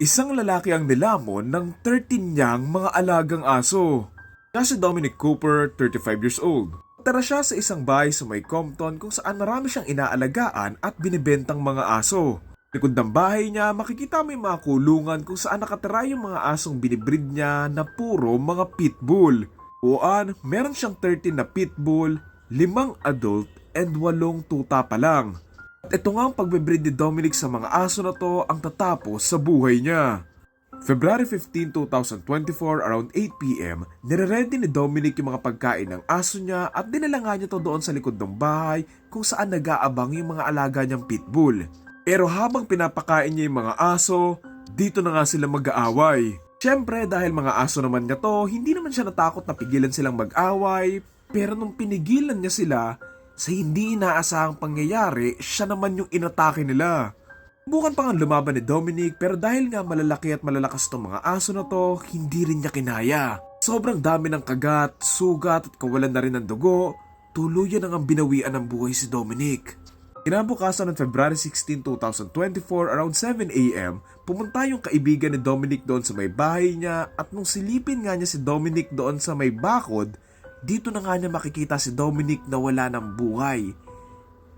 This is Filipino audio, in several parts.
Isang lalaki ang nilamon ng 13 niyang mga alagang aso. Siya si Dominic Cooper, 35 years old. Tara siya sa isang bahay sa may Compton kung saan marami siyang inaalagaan at binibentang mga aso. Likod ng bahay niya, makikita yung mga kulungan kung saan nakatira yung mga asong binibreed niya na puro mga pitbull. Uan, meron siyang 13 na pitbull, limang adult, and walong tuta pa lang. Ito nga ang pagbibreed ni Dominic sa mga aso na to ang tatapos sa buhay niya. February 15, 2024 around 8pm, nire-ready ni Dominic yung mga pagkain ng aso niya at dinala nga niya to doon sa likod ng bahay kung saan nag-aabang yung mga alaga niyang pitbull. Pero habang pinapakain niya yung mga aso, dito na nga sila mag-aaway. Siyempre dahil mga aso naman niya to, hindi naman siya natakot na pigilan silang mag-away, pero nung pinigilan niya sila, sa hindi inaasahang pangyayari, siya naman yung inatake nila. Bukan pa nga lumaban ni Dominic pero dahil nga malalaki at malalakas tong mga aso na to, hindi rin niya kinaya. Sobrang dami ng kagat, sugat at kawalan na rin ng dugo, tuluyan na nga binawian ng buhay si Dominic. Kinabukasan ng February 16, 2024 around 7am, pumunta yung kaibigan ni Dominic doon sa may bahay niya at nung silipin nga niya si Dominic doon sa may bakod, dito na nga niya makikita si Dominic na wala ng buhay.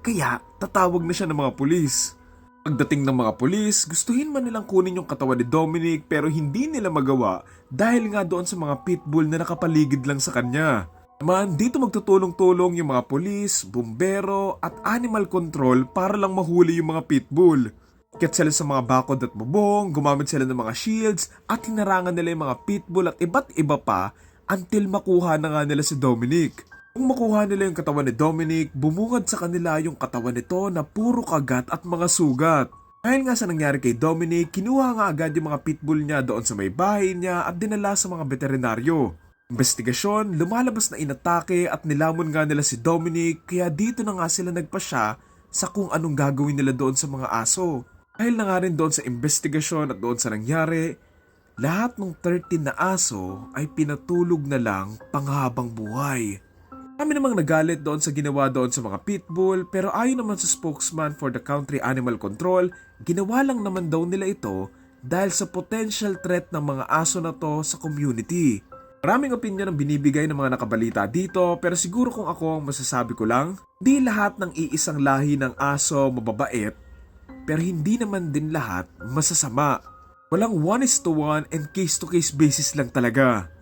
Kaya tatawag na siya ng mga pulis. Pagdating ng mga pulis, gustuhin man nilang kunin yung katawan ni Dominic pero hindi nila magawa dahil nga doon sa mga pitbull na nakapaligid lang sa kanya. Naman, dito magtutulong-tulong yung mga pulis, bumbero at animal control para lang mahuli yung mga pitbull. Kit sila sa mga bakod at bubong, gumamit sila ng mga shields at hinarangan nila yung mga pitbull at iba't iba pa until makuha na nga nila si Dominic. Kung makuha nila yung katawan ni Dominic, bumungad sa kanila yung katawan nito na puro kagat at mga sugat. Dahil nga sa nangyari kay Dominic, kinuha nga agad yung mga pitbull niya doon sa may bahay niya at dinala sa mga veterinaryo. Investigasyon, lumalabas na inatake at nilamon nga nila si Dominic kaya dito na nga sila nagpasya sa kung anong gagawin nila doon sa mga aso. Dahil na nga rin doon sa investigasyon at doon sa nangyari, lahat ng 13 na aso ay pinatulog na lang panghabang buhay. Kami namang nagalit doon sa ginawa doon sa mga pitbull pero ayon naman sa spokesman for the country animal control, ginawa lang naman daw nila ito dahil sa potential threat ng mga aso na to sa community. Maraming opinion ang binibigay ng mga nakabalita dito pero siguro kung ako ang masasabi ko lang, di lahat ng iisang lahi ng aso mababait pero hindi naman din lahat masasama. Walang one is to one and case to case basis lang talaga.